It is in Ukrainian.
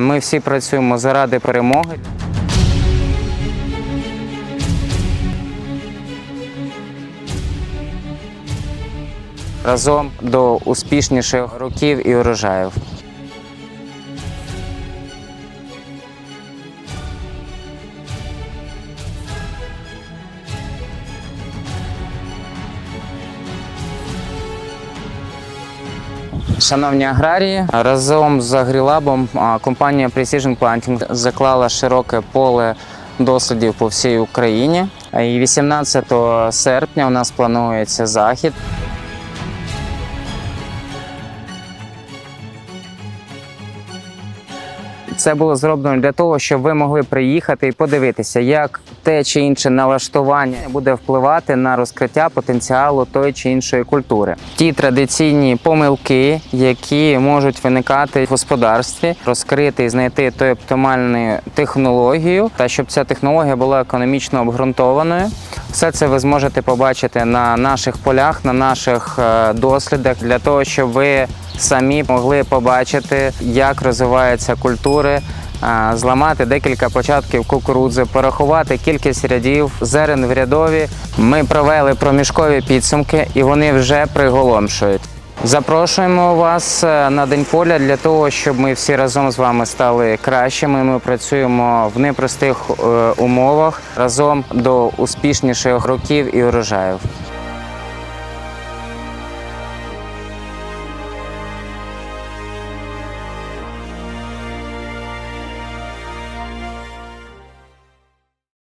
Ми всі працюємо заради перемоги. Разом до успішніших років і урожаїв. Шановні аграрії, разом з Агрілабом компанія Precision Planting заклала широке поле дослідів по всій Україні. І 18 серпня у нас планується захід. Це було зроблено для того, щоб ви могли приїхати і подивитися, як те чи інше налаштування буде впливати на розкриття потенціалу тої чи іншої культури. Ті традиційні помилки, які можуть виникати в господарстві, розкрити і знайти ту оптимальну технологію, та щоб ця технологія була економічно обґрунтованою. Все це ви зможете побачити на наших полях, на наших е, дослідах, для того, щоб ви самі могли побачити, як розвиваються культури, зламати декілька початків кукурудзи, порахувати кількість рядів, зерен в рядові. Ми провели проміжкові підсумки і вони вже приголомшують. Запрошуємо вас е, на День поля для того, щоб ми всі разом з вами стали кращими. Ми працюємо в непростих е, умовах разом до успішніших років і урожаїв.